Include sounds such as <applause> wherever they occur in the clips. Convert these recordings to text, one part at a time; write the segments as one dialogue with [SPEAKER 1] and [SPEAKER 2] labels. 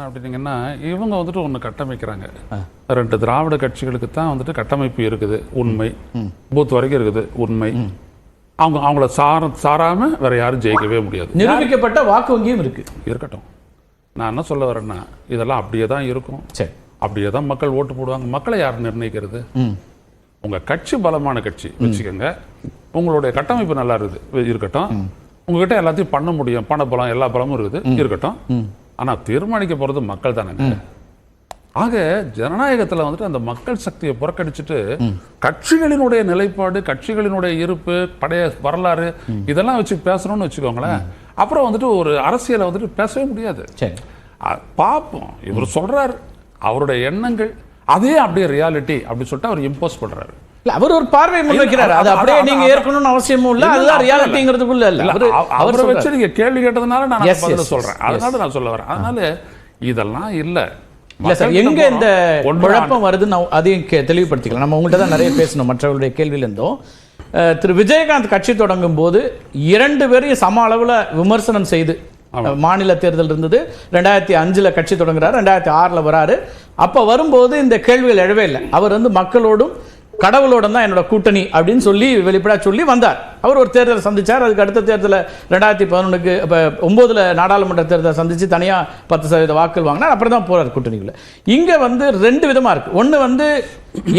[SPEAKER 1] அப்படின்னீங்கன்னா இவங்க வந்துட்டு ஒன்று கட்டமைக்கிறாங்க. ரெண்டு திராவிட கட்சிகளுக்கு தான் வந்துட்டு கட்டமைப்பு இருக்குது. உண்மை. பூத் வரைக்கும் இருக்குது. உண்மை. அவங்க அவங்கள சார சாராம வேற யாரும் ஜெயிக்கவே முடியாது.
[SPEAKER 2] நிரூபிக்கப்பட்ட வாக்கு வங்கியும் இருக்கு.
[SPEAKER 1] இருக்கட்டும். நான் என்ன சொல்ல வரேன்னா இதெல்லாம் அப்படியே தான் இருக்கும்.
[SPEAKER 2] சரி.
[SPEAKER 1] அப்படியே தான் மக்கள் ஓட்டு போடுவாங்க. மக்களை யார் நிர்ணயிக்கிறது? உங்க கட்சி பலமான கட்சி. வச்சுக்கோங்க. உங்களுடைய கட்டமைப்பு நல்லா இருக்குது. இருக்கட்டும். உங்ககிட்ட எல்லாத்தையும் பண்ண முடியும். பண பலம் எல்லா பலமும் இருக்குது. இருக்கட்டும். ஆனா தீர்மானிக்க போறது மக்கள் தானேங்க ஆக ஜனநாயகத்துல வந்துட்டு அந்த மக்கள் சக்தியை புறக்கணிச்சுட்டு கட்சிகளினுடைய நிலைப்பாடு கட்சிகளினுடைய இருப்பு பழைய வரலாறு இதெல்லாம் வச்சு பேசணும்னு வச்சுக்கோங்களேன். அப்புறம் வந்துட்டு ஒரு அரசியலை வந்துட்டு பேசவே முடியாது. பார்ப்போம் இவர் சொல்றாரு. அவருடைய எண்ணங்கள் அதே அப்படியே ரியாலிட்டி அப்படி சொல்லிட்டு அவர் இம்போஸ் பண்றாரு.
[SPEAKER 2] இல்ல அவர் ஒரு பார்வை முன்வைக்கிறார் அது அப்படியே நீங்க ஏற்கணும்னு அவசியமும் இல்ல அதுதான் ரியாலிட்டிங்கிறதுக்குள்ள இல்ல. அவரு.
[SPEAKER 1] வச்சு நீங்க கேள்வி கேட்டதுனால நான் பதில் சொல்றேன். அதனால நான் சொல்ல வரேன். அதனால இதெல்லாம் இல்ல.
[SPEAKER 2] இல்ல சார் எங்க இந்த குழப்பம் வருதுன்னு அதையும் தெளிவுபடுத்திக்கலாம். நம்ம உங்கள்ட்ட தான் நிறைய பேசணும் மற்றவர்களுடைய கேள்வியில இருந்தோம் திரு விஜயகாந்த் கட்சி தொடங்கும் போது இரண்டு பேரையும் சம அளவுல விமர்சனம் செய்து மாநில தேர்தல் இருந்தது. ரெண்டாயிரத்தி அஞ்சுல கட்சி தொடங்குறாரு ரெண்டாயிரத்தி ஆறுல வராரு. அப்ப வரும்போது இந்த கேள்விகள் எழவே இல்லை. அவர் வந்து மக்களோடும் கடவுளோட தான் என்னோட கூட்டணி அப்படின்னு சொல்லி வெளிப்படா சொல்லி வந்தார். அவர் ஒரு தேர்தலை சந்திச்சார். அதுக்கு அடுத்த தேர்தலில் ரெண்டாயிரத்தி பதினொன்றுக்கு இப்போ ஒம்போதுல நாடாளுமன்ற தேர்தலை சந்திச்சு தனியா பத்து சதவீத வாக்குகள் வாங்கினார். அப்புறம் தான் போறார் கூட்டணிக்குள்ள. இங்க வந்து ரெண்டு விதமா இருக்கு. ஒன்று வந்து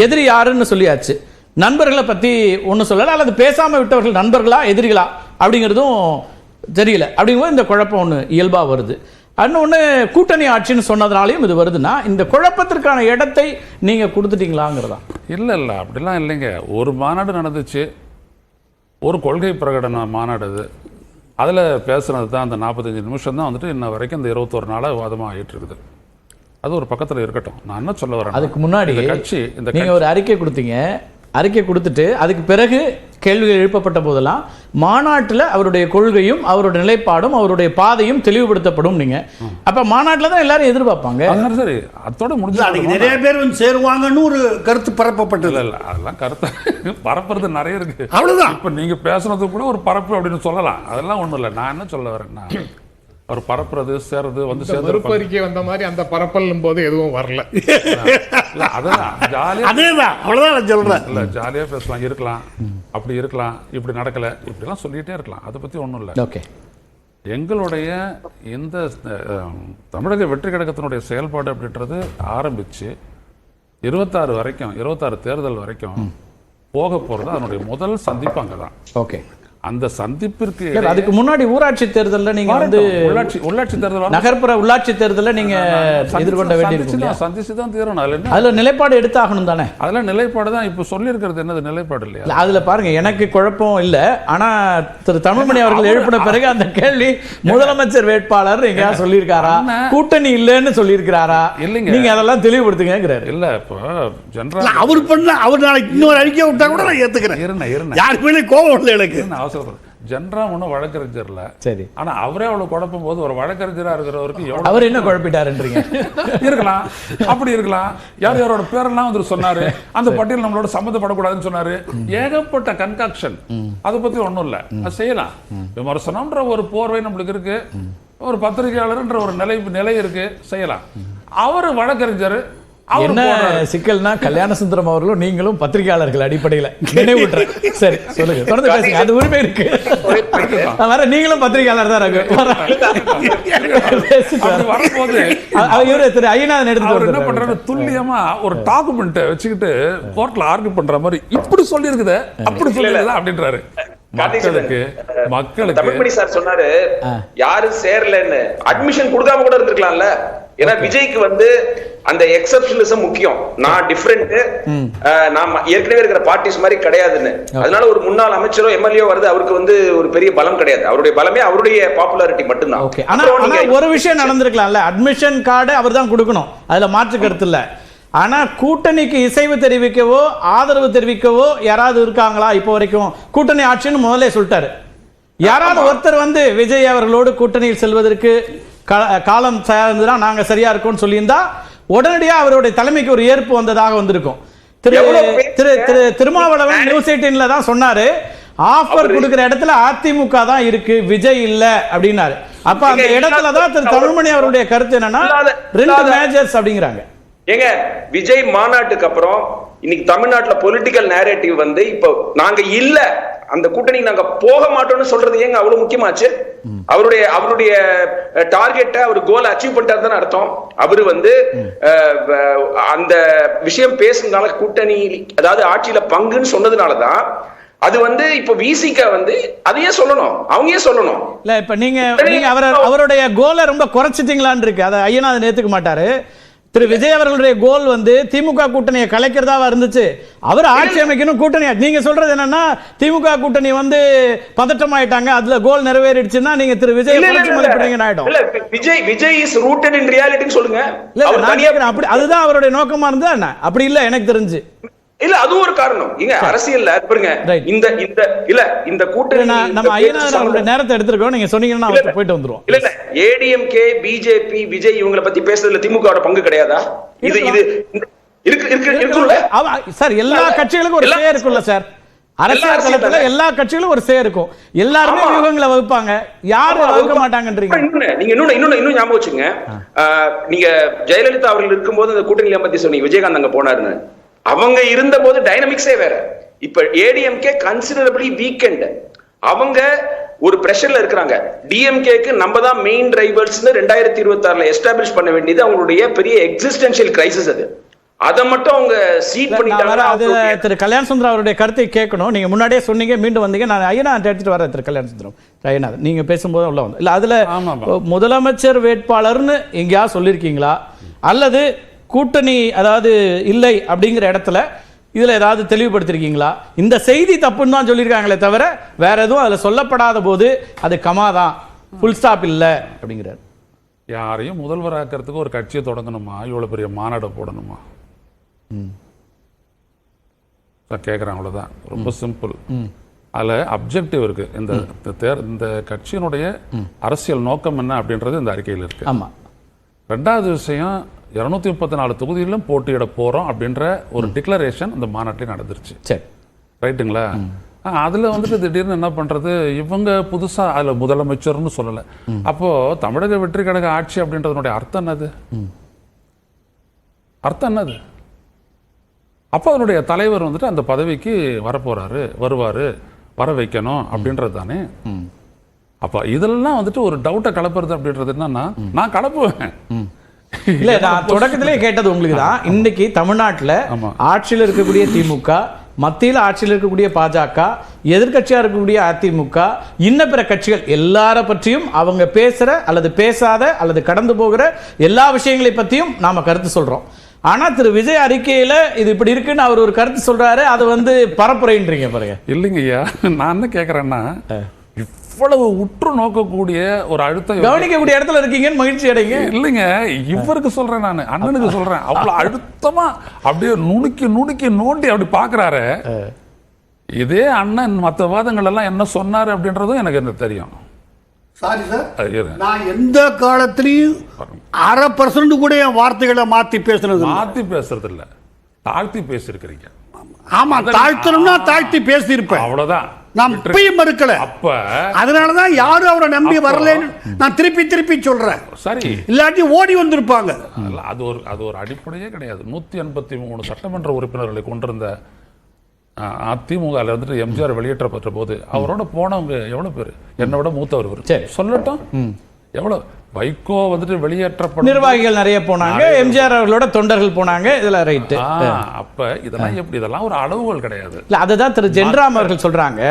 [SPEAKER 2] எதிரி யாருன்னு சொல்லியாச்சு. நண்பர்களை பத்தி ஒன்றும் சொல்லல. அல்லது பேசாமல் விட்டவர்கள் நண்பர்களா எதிரிகளா அப்படிங்கிறதும் தெரியல. அப்படிங்கும்போது இந்த குழப்பம் ஒன்று இயல்பாக வருது. இன்னொன்று கூட்டணி ஆட்சின்னு சொன்னதுனாலையும் இது வருதுன்னா இந்த குழப்பத்திற்கான இடத்தை நீங்க கொடுத்துட்டீங்களாங்கிறதா?
[SPEAKER 1] இல்ல இல்ல அப்படிலாம் இல்லைங்க. ஒரு மாநாடு நடந்துச்சு. ஒரு கொள்கை பிரகடன மாநாடு அது. அதுல பேசுனது தான் அந்த நாற்பத்தஞ்சு நிமிஷம் தான் வந்துட்டு இன்ன வரைக்கும் இந்த இருபத்தொரு நாளா விவாதமா ஆயிட்டு இருக்குது அது ஒரு பக்கத்துல இருக்கட்டும். நான் என்ன சொல்ல வரேன்
[SPEAKER 2] அதுக்கு முன்னாடி
[SPEAKER 1] கட்சி இந்த
[SPEAKER 2] நீங்க ஒரு அறிக்கை கொடுத்தீங்க. அறிக்கை கொடுத்துட்டு அதுக்கு பிறகு கேள்விகள் எழுப்பப்பட்ட போதெல்லாம் மாநாட்டுல அவருடைய கொள்கையும் அவருடைய நிலைப்பாடும் அவருடைய பாதையும் தெளிவுபடுத்தப்படும் நீங்க. அப்ப மாநாட்டுல தான் எல்லாரும் எதிர்பார்ப்பாங்க.
[SPEAKER 1] சரி அதோட
[SPEAKER 3] இல்ல,
[SPEAKER 1] முடிஞ்சு
[SPEAKER 3] அதுக்கு நிறைய பேர் வந்து சேருவாங்கன்னு ஒரு கருத்து பரப்பப்பட்டது.
[SPEAKER 1] இல்ல இல்ல அதெல்லாம் கருத்து பரப்புறது நிறைய இருக்கு.
[SPEAKER 3] அவ்வளவுதான்.
[SPEAKER 1] இப்ப நீங்க பேசுனது கூட ஒரு பரப்பு அப்படின்னு சொல்லலாம். அதெல்லாம் ஒண்ணும் இல்ல. நான் என்ன சொல்ல வரேன்னா அவர் பரப்புறது சேர்றது வந்து சேர்ந்து
[SPEAKER 4] மறுப்பறிக்கை வந்த மாதிரி அந்த பரப்பலும் போது எதுவும் வரல.
[SPEAKER 1] இல்ல அதெல்லாம் ஜாலியா
[SPEAKER 3] அதேதான் அவ்வளவுதான் நான் சொல்றேன்.
[SPEAKER 1] இல்ல ஜாலியா பேசலாம் இருக்கலாம் அப்படி இருக்கலாம் இப்படி நடக்கல இப்படிலாம் சொல்லிட்டே இருக்கலாம் அதை பத்தி ஒண்ணும் இல்ல.
[SPEAKER 2] ஓகே.
[SPEAKER 1] எங்களுடைய இந்த தமிழக வெற்றி கழகத்தினுடைய செயல்பாடு அப்படின்றது ஆரம்பிச்சு இருபத்தாறு வரைக்கும் இருபத்தாறு தேர்தல் வரைக்கும் போக போறது அதனுடைய முதல் சந்திப்பு அங்கதான்.
[SPEAKER 2] ஓகே.
[SPEAKER 1] அந்த சந்திப்பிற்கு
[SPEAKER 2] அதுக்கு முன்னாடி ஊராட்சி தேர்தல்ல நீங்க வந்து.
[SPEAKER 1] உள்ளாட்சி உள்ளாட்சி தேர்தல்.
[SPEAKER 2] நகர்ப்புற உள்ளாட்சி தேர்தல்ல நீங்க எதிர்கொண்ட வேண்டியிருக்கும்
[SPEAKER 1] சந்திச்சு? தான் தீரணும். அதுல என்ன?
[SPEAKER 2] அதுல நிலைப்பாடு எடுத்தாகணும் தானே?
[SPEAKER 1] அதெல்லாம் நிலைப்பாடு தான் இப்ப சொல்லியிருக்கிறது. என்னது நிலைப்பாடு இல்லையா?
[SPEAKER 2] இல்ல, அதுல பாருங்க எனக்கு குழப்பம் இல்ல. ஆனா திரு தமிழ்மணி அவர்கள் எழுப்பின பிறகு அந்த கேள்வி முதலமைச்சர் வேட்பாளர் எங்கயா சொல்லியிருக்காரா. கூட்டணி இல்லைன்னு சொல்லியிருக்காரா
[SPEAKER 1] இல்லைங்க.
[SPEAKER 2] நீங்க அதெல்லாம் தெளிவுபடுத்துங்கிறாரு
[SPEAKER 1] இல்ல இப்போ ஜென்ரல்
[SPEAKER 3] இல்ல, அவர் பண்ண அவர் நாளைக்கு இன்னொரு அறிக்கை விட்டா கூட நான் ஏத்துக்கிறேன்.
[SPEAKER 1] இருண்ண இருண்ண
[SPEAKER 3] யாரு மேலே கோபம் இல்லை எனக்கு.
[SPEAKER 1] இருண்ண அவசரப்படுறேன் ஜென்ரா ஒன்றும் வழக்கறிஞர்ல
[SPEAKER 2] சரி.
[SPEAKER 1] ஆனா அவரே அவ்வளவு குழப்பும் போது ஒரு வழக்கறிஞரா இருக்கிறவருக்கு எவ்வளவு
[SPEAKER 2] அவர் என்ன குழப்பிட்டாருன்றீங்க? <laughs>
[SPEAKER 1] இருக்கலாம். அப்படி இருக்கலாம். யார் யாரோட பேரெல்லாம் வந்து சொன்னாரு. அந்த பட்டியல் நம்மளோட சம்மந்தப்படக்கூடாதுன்னு சொன்னாரு. ஏகப்பட்ட கன்காக்ஷன் அதை பத்தி ஒண்ணும் இல்ல. அது செய்யலாம். விமர்சனம்ன்ற ஒரு போர்வை நம்மளுக்கு இருக்கு. ஒரு பத்திரிகையாளர்ன்ற ஒரு நிலை நிலை இருக்கு. செய்யலாம். அவர் வழக்கறிஞர்.
[SPEAKER 2] என்ன. சிக்கல்னா கல்யாண சுந்தரம் அவர்களும் நீங்களும் பத்திரிகையாளர்கள் அடிப்படையில. <laughs> நினைவூட்டுறேன் சரி சொல்லுங்க. தொடர்ந்து பேசுங்க. அது உரிமை இருக்கு. வரேன் நீங்களும் பத்திரிகையாளர் தான் இவரு திரு ஐயநாதன் எடுத்து
[SPEAKER 1] என்ன. பண்றாரு? துல்லியமா ஒரு டாக்குமெண்ட் வச்சுக்கிட்டு கோர்ட்ல ஆர்கியூ பண்ற மாதிரி இப்படி சொல்லி இருக்குதே அப்படி சொல்லி அப்படின்றாரு. மக்களுக்கு மக்களுக்கு.
[SPEAKER 5] தமிழ்மணி சார் சொன்னாரு யாரும் சேரலன்னு. அட்மிஷன் கொடுக்காம கூட இருந்திருக்கலாம்ல. ஏன்னா விஜய்க்கு வந்து அந்த எக்ஸப்ஷனிசம் முக்கியம். நான் டிஃப்ரெண்ட் நான் ஏற்கனவே இருக்கிற பார்ட்டிஸ் மாதிரி கிடையாதுன்னு. அதனால ஒரு முன்னாள் அமைச்சரோ எம்எல்ஏ வருது அவருக்கு வந்து ஒரு பெரிய பலம் கிடையாது. அவருடைய பலமே அவருடைய பாப்புலாரிட்டி மட்டும்தான்.
[SPEAKER 2] ஒரு விஷயம் நடந்திருக்கலாம்ல. அட்மிஷன் கார்டு அவர் தான் கொடுக்கணும். அதுல மாற்று கருத்து இல்ல. ஆனா கூட்டணிக்கு இசைவு தெரிவிக்கவோ ஆதரவு தெரிவிக்கவோ யாராவது இருக்காங்களா இப்போ வரைக்கும்? கூட்டணி ஆட்சின்னு முதல்ல சொல்லிட்டாரு. யாராவது ஒருத்தர் வந்து விஜய் அவர்களோடு கூட்டணியில் செல்வதற்கு காலம் சார்ந்துதான் நாங்க சரியா இருக்கோம்னு சொல்லியிருந்தா உடனடியா அவருடைய தலைமைக்கு ஒரு ஏற்பு வந்ததாக வந்திருக்கும். திரு திரு திரு திருமாவளவன் நியூஸ் எயிட்டீன்ல தான் சொன்னாரு. ஆஃபர் கொடுக்கிற இடத்துல அதிமுக தான் இருக்கு விஜய் இல்ல அப்படின்னாரு. அப்ப அந்த இடத்துல தான் திரு தமிழ்மணி அவருடைய கருத்து என்னன்னா ரெண்டு மேஜர்ஸ் அப்படிங்கிறாங்க.
[SPEAKER 5] ஏங்க விஜய் மாநாட்டுக்கு அப்புறம் இன்னைக்கு தமிழ்நாட்டுல பொலிட்டிக்கல் நேரேட்டிவ் வந்து இப்போ நாங்க இல்ல அந்த கூட்டணிக்கு நாங்க போக மாட்டோம்னு சொல்றது ஏங்க அவ்வளவு முக்கியமாச்சு? அவருடைய அவருடைய டார்கெட்டை அவர் கோல் அச்சீவ் பண்ணிட்டாரு தானே அர்த்தம்? அவரு வந்து அந்த விஷயம் பேசுனதுனால கூட்டணி அதாவது ஆட்சியில பங்குன்னு சொன்னதுனாலதான் அது வந்து இப்போ விசிக வந்து அதையே சொல்லணும் அவங்க ஏன் சொல்லணும்.
[SPEAKER 2] இல்ல இப்ப நீங்க நீங்க அவர் அவருடைய கோலை ரொம்ப குறைச்சிட்டீங்களான்னு இருக்கு. அதை ஐயனாதன் ஏத்துக்க மாட்டாரு. திரு விஜய் அவர்களுடைய கோல் வந்து திமுக கூட்டணியை கலைக்கிறதாவா இருந்துச்சு. அவர் ஆட்சி அமைக்கணும் கூட்டணி. நீங்க சொல்றது என்னன்னா திமுக கூட்டணி வந்து பதட்டமாயிட்டாங்க அதுல கோல் நிறைவேறிடுச்சுன்னா நீங்க திரு விஜய் ஆயிடும்
[SPEAKER 5] Vijay Vijay is rooted in ரியாலிட்டின்னு சொல்லுங்க.
[SPEAKER 2] இல்ல அப்படி அதுதான் அவருடைய நோக்கமா இருந்தா என்ன? அப்படி இல்ல எனக்கு தெரிஞ்சு.
[SPEAKER 5] இல்ல அதுவும் ஒரு காரணம். இங்க அரசியல்ல பாருங்க. இந்த இந்த இல்ல இந்த கூட்டணி
[SPEAKER 2] நம்ம
[SPEAKER 5] சம்பந்தம்-
[SPEAKER 2] நேரத்தை எடுத்திருக்கோம். நீங்க சொன்னீங்கன்னா போயிட்டு வந்துருவோம்.
[SPEAKER 5] இல்ல இல்ல. ஏடிஎம்கே பிஜேபி விஜய் இவங்கள பத்தி பேசுறதுல திமுக பங்கு கிடையாதா? இது இது இந்த- இருக்கு இருக்கு இருக்குல்ல?
[SPEAKER 2] அவ- சார் எல்லா கட்சிகளுக்கும் ஒரு சே இருக்குல்ல சார். அரசியல்
[SPEAKER 5] தானே.
[SPEAKER 2] எல்லா கட்சிகளும் ஒரு சே இருக்கும். எல்லாருமே. வியூகங்களை வகுப்பாங்க. யாரு
[SPEAKER 5] ஆமா,
[SPEAKER 2] வகுக்க மாட்டாங்கன்றீங்க?
[SPEAKER 5] நீங்க இன்னொன்னு இன்னொன்னு இன்னும் ஞாபகம் வச்சுங்க நீங்க ஜெயலலிதா அவர்கள் இருக்கும்போது அந்த கூட்டணியில பத்தி சொன்னீங்க. விஜயகாந்த் அங்க போனாருன்னு. அவங்க இருந்த போது டைனமிக்ஸே வேற. இப்ப ஏடிஎம்கே கன்சிடரபிளி வீக்கெண்ட் அவங்க ஒரு பிரஷர்ல இருக்கிறாங்க. டிஎம்கேக்கு நம்ம தான் மெயின் டிரைவர்ஸ்னு ரெண்டாயிரத்தி இருபத்தி ஆறுல எஸ்டாப்ளிஷ் பண்ண வேண்டியது அவங்களுடைய பெரிய எக்ஸிஸ்டன்ஷியல் கிரைசிஸ் அது. அதை மட்டும் அவங்க சீட் பண்ணிட்டாங்கன்னா
[SPEAKER 2] அது திரு கல்யாண சுந்தரம் அவருடைய கருத்தை கேட்கணும். நீங்க முன்னாடியே சொன்னீங்க மீண்டும் வந்தீங்க. நான் ஐயனா எடுத்துட்டு வரேன் திரு கல்யாண சுந்தரம். ஐயனார் நீங்க பேசும்போது உள்ள வந்து. இல்ல அதுல. முதலமைச்சர் வேட்பாளர்னு எங்கேயா சொல்லியிருக்கீங்களா அல்லது கூட்டணி அதாவது இல்லை அப்படிங்கிற இடத்துல இதுல ஏதாவது தெளிவுபடுத்திருக்கீங்களா? இந்த செய்தி தப்புன்னு தான் சொல்லியிருக்காங்களே தவிர வேற எதுவும் அதுல சொல்லப்படாத போது அது கமா தான். ஃபுல் ஸ்டாப் இல்ல அப்படிங்கிறார்.
[SPEAKER 1] யாரையும் முதல்வராக்கிறதுக்கு ஒரு கட்சியை தொடங்கணுமா? இவ்வளவு பெரிய மாநாடு போடணுமா? கேட்குறேன் அவ்வளவுதான். ரொம்ப சிம்பிள் அதுல அப்ஜெக்டிவ் இருக்கு. இந்த தேர் இந்த கட்சியினுடைய அரசியல் நோக்கம் என்ன அப்படின்றது இந்த அறிக்கையில் இருக்கு.
[SPEAKER 2] ஆமா.
[SPEAKER 1] ரெண்டாவது விஷயம் இருநூத்தி முப்பத்தி நாலு தொகுதியிலும் போட்டியிட போறோம் அப்படின்ற ஒரு டிக்ளரேஷன் இந்த மாநாட்டில் நடந்துருச்சு.
[SPEAKER 2] சரி.
[SPEAKER 1] ரைட்டுங்களா அதுல வந்துட்டு திடீர்னு என்ன பண்றது? இவங்க புதுசா அதுல முதலமைச்சர்னு சொல்லல. அப்போ தமிழக வெற்றி கழக ஆட்சி அப்படின்றதனுடைய அர்த்தம் என்னது? அர்த்தம் என்னது? அப்போ அதனுடைய தலைவர் வந்துட்டு அந்த பதவிக்கு வரப்போறாரு வருவாரு வர வைக்கணும் அப்படின்றது தானே? அப்ப இதெல்லாம் வந்துட்டு ஒரு டவுட்டை கலப்புறது அப்படின்றது என்னன்னா நான் கலப்புவேன்.
[SPEAKER 2] இல்ல நான் தொடக்கத்திலே கேட்டது உங்களுக்கு தான் இன்னைக்கு தமிழ்நாட்டுல. ஆட்சியில் இருக்கக்கூடிய திமுக மத்தியில் ஆட்சியில் இருக்கக்கூடிய பாஜக எதிர்க்கட்சியா இருக்கக்கூடிய அதிமுக இன்ன பிற கட்சிகள் எல்லார பற்றியும் அவங்க பேசுற அல்லது பேசாத அல்லது கடந்து போகிற எல்லா விஷயங்களை பத்தியும் நாம கருத்து சொல்றோம். ஆனா திரு விஜய் அறிக்கையில இது இப்படி இருக்குன்னு அவர் ஒரு கருத்து சொல்றாரு. அது வந்து பரப்புரைன்றீங்க பாருங்க.
[SPEAKER 1] இல்லைங்க ஐயா நான் என்ன கேக்குறேன்னா இவ்வளவு உற்று நோக்கக்கூடிய ஒரு அழுத்தம்
[SPEAKER 2] கவனிக்கக்கூடிய இடத்துல இருக்கீங்கன்னு மகிழ்ச்சி அடைங்க.
[SPEAKER 1] இல்லைங்க இவருக்கு சொல்றேன் நான் அண்ணனுக்கு சொல்றேன். அவ்வளவு அழுத்தமா அப்படியே நுணுக்கி நுணுக்கி நோண்டி அப்படி பாக்குறாரு இதே அண்ணன் மத்த வாதங்கள் எல்லாம் என்ன சொன்னாரு அப்படின்றதும் எனக்கு என்ன தெரியும்.
[SPEAKER 3] Sorry sir. நான் எந்த காலத்திலையும் அரை பர்சன்ட் கூட என் வார்த்தைகளை மாத்தி பேசுனது.
[SPEAKER 1] மாத்தி பேசுறது இல்ல தாழ்த்தி பேசியிருக்கிறீங்க.
[SPEAKER 3] ஆமா தாழ்த்தணும்னா தாழ்த்தி பேசியிருப்பேன்.
[SPEAKER 1] அவ்வளவுதான்.
[SPEAKER 3] நான் இப்பயும் மறுக்கல.
[SPEAKER 1] அப்ப
[SPEAKER 3] அதனாலதான் யாரும் அவரை நம்பி வரலன்னு நான் திருப்பி திருப்பி சொல்றேன்.
[SPEAKER 1] சரி.
[SPEAKER 3] இல்லாட்டி ஓடி வந்திருப்பாங்க.
[SPEAKER 1] அது ஒரு அது ஒரு அடிப்படையே கிடையாது. நூத்தி எண்பத்தி மூணு சட்டமன்ற உறுப்பினர்களை கொண்டிருந்த அதிமுக வந்துட்டு எம்ஜிஆர் வெளியேற்றப்பட்ட போது அவரோட போனவங்க எவ்வளவு பேர்? என்னை விட மூத்தவர். சொல்லட்டும். எவ்வளவு வைகோ வந்துட்டு வெளியேற்றப்பட்ட
[SPEAKER 2] நிர்வாகிகள் நிறைய போனாங்க. எம்ஜிஆர் அவர்களோட தொண்டர்கள் போனாங்க. இதுல ரைட்டு
[SPEAKER 1] அப்ப இதெல்லாம் எப்படி? இதெல்லாம் ஒரு அளவுகள் கிடையாது.
[SPEAKER 2] இல்ல அதுதான் திரு ஜென்ராம் அவர்கள் சொல்றாங்க.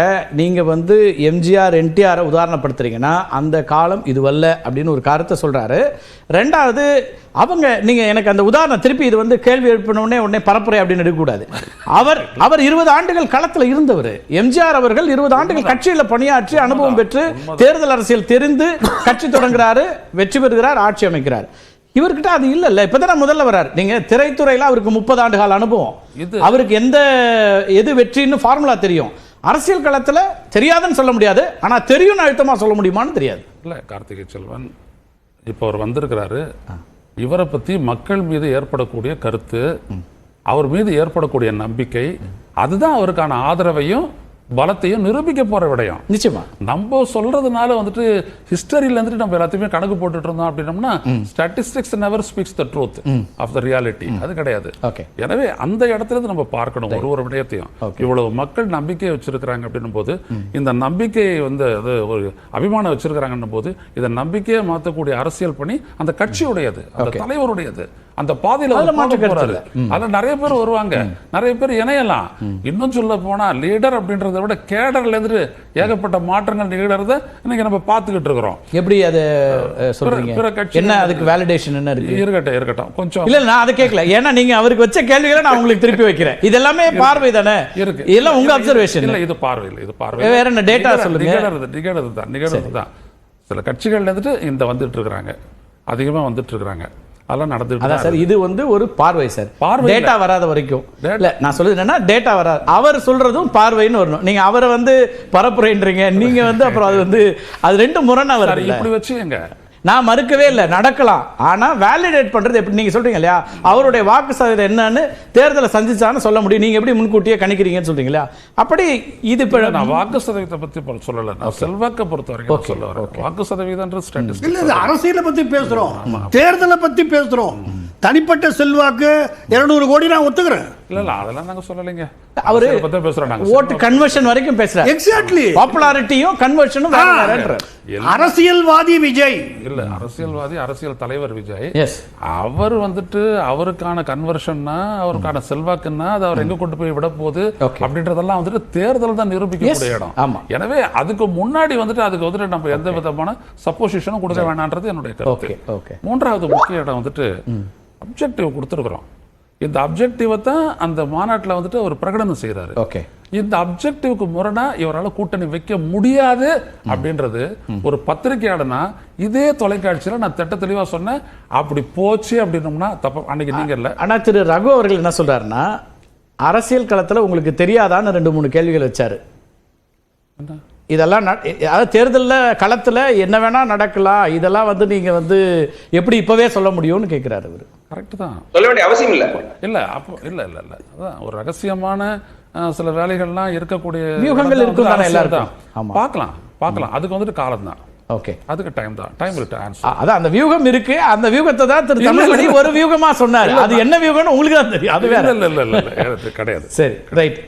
[SPEAKER 2] நீங்க வந்து எம்ஜிஆர் என்டிஆர் உதாரணப்படுத்துறீங்கன்னா அந்த காலம் இதுவல்ல அப்படின்னு ஒரு கருத்தை சொல்றாரு. ரெண்டாவது அவங்க நீங்க எனக்கு அந்த உதாரணம் திருப்பி இது வந்து கேள்வி எழுப்பின உடனே உடனே பரப்புரை அப்படின்னு எடுக்கக்கூடாது. அவர் அவர் இருபது ஆண்டுகள் களத்துல இருந்தவர். எம்ஜிஆர் அவர்கள் இருபது ஆண்டுகள் கட்சியில பணியாற்றி அனுபவம் பெற்று தேர்தல் அரசியல் தெரிந்து கட்சி தொடங்குறாரு. வெற்றி பெறுகிறார் ஆட்சி அமைக்கிறார். இவர்கிட்ட அது இல்ல இப்பதான் முதல்ல வர்றாரு. நீங்க திரைத்துறையில அவருக்கு முப்பது ஆண்டு கால அனுபவம் அவருக்கு எந்த எது வெற்றின்னு ஃபார்முலா தெரியும். அரசியல் களத்துல தெரியாதுன்னு சொல்ல முடியாது. ஆனா தெரியும்னு அழுத்தமா சொல்ல முடியுமான்னு தெரியாது.
[SPEAKER 1] இல்ல கார்த்திகை செல்வன் இப்போ அவர் வந்திருக்கிறாரு. இவரை பத்தி மக்கள் மீது ஏற்படக்கூடிய கருத்து அவர் மீது ஏற்படக்கூடிய நம்பிக்கை அதுதான் அவருக்கான ஆதரவையும் பலத்தையும் நிரூபிக்க போற விடயம்.
[SPEAKER 2] நிச்சயமா.
[SPEAKER 1] நம்ம சொல்றதுனால வந்துட்டு ஹிஸ்டரியில இருந்துட்டு நம்ம எல்லாத்தையுமே கணக்கு போட்டுட்டு இருந்தோம் அப்படின்னம்னா statistics never speaks the truth of the reality அது கிடையாது. எனவே அந்த இடத்துல இருந்து நம்ம பார்க்கணும் ஒரு ஒரு விடயத்தையும். இவ்வளவு மக்கள் நம்பிக்கை வச்சிருக்கிறாங்க அப்படின்னும் போது இந்த நம்பிக்கையை வந்து அது ஒரு அபிமானம் வச்சிருக்கிறாங்கன்னும் போது இதை நம்பிக்கையை மாற்றக்கூடிய அரசியல் பணி அந்த கட்சியுடையது அந்த தலைவருடையது. அந்த பாதையில போறாரு. அதுல நிறைய பேர் வருவாங்க. நிறைய பேர் இணையலாம். இன்னும் சொல்ல போனா லீடர் அப்படின்றத விட கேடர்ல இருந்து ஏகப்பட்ட மாற்றங்கள் நிகழறத இன்னைக்கு நம்ம பார்த்துக்கிட்டு இருக்கிறோம்.
[SPEAKER 2] எப்படி அதை சொல்றீங்க? என்ன அதுக்கு வேலிடேஷன் என்ன இருக்கு?
[SPEAKER 1] இருக்கட்டும் இருக்கட்டும். கொஞ்சம்
[SPEAKER 2] இல்ல நான் அதை கேட்கல. ஏன்னா நீங்க அவருக்கு வச்ச கேள்விகளை நான் உங்களுக்கு திருப்பி வைக்கிறேன். இது எல்லாமே பார்வை தானே?
[SPEAKER 1] இருக்கு.
[SPEAKER 2] இதெல்லாம் உங்க அப்சர்வேஷன்
[SPEAKER 1] இல்ல இது பார்வை இல்ல இது பார்வை
[SPEAKER 2] வேற என்ன data சொல்லுங்க.
[SPEAKER 1] நிகழறது நிகழறது தான் நிகழறது தான். சில கட்சிகள்ல இருந்துட்டு இந்த வந்துட்டு இருக்கிறாங்க. அதிகமா வந்துட்டு இருக்கிறாங்க. அதெல்லாம் நடந்துட்டு
[SPEAKER 2] அதான்
[SPEAKER 1] தான்
[SPEAKER 2] சார் இது வந்து ஒரு பார்வை சார்.
[SPEAKER 1] பார்வை.
[SPEAKER 2] டேட்டா வராத வரைக்கும். இல்ல நான் சொல்றது என்னன்னா டேட்டா வராது. அவர் சொல்றதும் பார்வைன்னு வரணும். நீங்க அவரை வந்து பரப்புரைன்றீங்க நீங்க வந்து அப்புறம் அது வந்து அது ரெண்டு முரணா வருது
[SPEAKER 1] இப்படி வச்சுக்கங்க.
[SPEAKER 2] நான் மறுக்கவே இல்லை நடக்கலாம். ஆனா வேலிடேட் பண்றது எப்படி நீங்க சொல்றீங்க இல்லையா? அவருடைய வாக்கு சதவீதம் என்னன்னு தேர்தலை சந்திச்சான்னு சொல்ல முடியும். நீங்க எப்படி முன்கூட்டியே கணிக்கிறீங்கன்னு சொல்றீங்க இல்லையா? அப்படி இது இப்ப
[SPEAKER 1] நான் வாக்கு சதவீதத்தை பத்தி இப்ப சொல்லல. நான் செல்வாக்க பொறுத்த வரைக்கும் சொல்ல வரேன். வாக்கு சதவீதம்ன்றது
[SPEAKER 3] இல்ல இது அரசியலை பத்தி பேசுறோம். தேர்தலை பத்தி பேசுறோம். தனிப்பட்ட செல்வாக்கு இருநூறு கோடி நான் ஒத்துக்கிறேன்.
[SPEAKER 1] இல்ல இல்ல அதெல்லாம் நாங்க சொல்லலைங்க.
[SPEAKER 2] அவரு ஓட்டு கன்வர்ஷன் வரைக்கும் பேசுறாரு.
[SPEAKER 3] எக்ஸாக்ட்லி
[SPEAKER 2] பாப்புலாரிட்டியும் கன்வர்ஷனும்
[SPEAKER 3] அரசியல்வாதி விஜய்.
[SPEAKER 1] இல்ல அரசியல்வாதி அரசியல் தலைவர் விஜய்.
[SPEAKER 2] எஸ்
[SPEAKER 1] அவர் வந்துட்டு அவருக்கான கன்வர்ஷன்னா அவருக்கான செல்வாக்குன்னா அது அவர் எங்க கொண்டு போய் விட போகுது. அப்படின்றதெல்லாம் வந்துட்டு தேர்தல் தான் நிரூபிக்கக்கூடிய. இடம்.
[SPEAKER 2] ஆமா.
[SPEAKER 1] எனவே அதுக்கு முன்னாடி வந்துட்டு அதுக்கு வந்துட்டு நம்ம எந்த விதமான சப்போசிஷனும் கொடுக்க வேணான்றது என்னுடைய
[SPEAKER 2] ஓகே
[SPEAKER 1] கருத்து
[SPEAKER 2] ஓகே
[SPEAKER 1] மூன்றாவது முக்கிய இடம் வந்துட்டு அப்ஜெக்டிவ் கொடுத்துருக்குறோம். இந்த அப்ஜெக்டிவை தான் அந்த மாநாட்டில் வந்துட்டு அவர் பிரகடனம் செய்கிறாரு
[SPEAKER 2] ஓகே
[SPEAKER 1] இந்த அப்ஜெக்டிவ்க்கு முரணா இவரால் கூட்டணி வைக்க முடியாது அப்படின்றது ஒரு பத்திரிகையாளனா இதே தொலைக்காட்சியில நான் திட்ட தெளிவா சொன்னேன். அப்படி போச்சு அப்படின்னோம்னா தப்ப அன்னைக்கு நீங்க இல்ல.
[SPEAKER 2] ஆனா திரு ரகு அவர்கள் என்ன சொல்றாருன்னா அரசியல் களத்துல உங்களுக்கு தெரியாதான்னு ரெண்டு மூணு கேள்விகள் வச்சாரு. இதெல்லாம் அதாவது தேர்தல்ல களத்துல என்ன வேணா நடக்கலாம். இதெல்லாம் வந்து நீங்க வந்து எப்படி இப்பவே சொல்ல முடியும்னு கேக்குறாரு அவரு.
[SPEAKER 1] கரெக்ட் தான்.
[SPEAKER 5] சொல்ல வேண்டிய அவசியம் இல்ல.
[SPEAKER 1] இல்ல அப்போ இல்ல இல்ல இல்ல. அதான் ஒரு ரகசியமான சில வேலைகள்லாம் இருக்கக்கூடிய
[SPEAKER 2] வியூகங்கள் இருக்கும் தானே எல்லாருக்கும்.
[SPEAKER 1] தான்.
[SPEAKER 2] ஆமா.
[SPEAKER 1] பார்க்கலாம் பார்க்கலாம் அதுக்கு வந்துட்டு காலம் தான்.
[SPEAKER 2] ஓகே.
[SPEAKER 1] அதுக்கு டைம் தான். டைம்
[SPEAKER 2] அதான் அந்த வியூகம் இருக்கு. அந்த வியூகத்தை தான் திரு தமிழ்மணி ஒரு வியூகமா சொன்னாரு. அது என்ன வியூகம்னு உங்களுக்கு தான் தெரியும். அது வேற.
[SPEAKER 1] இல்ல இல்ல இல்ல இல்ல இல்ல கிடையாது.
[SPEAKER 2] சரி ரைட்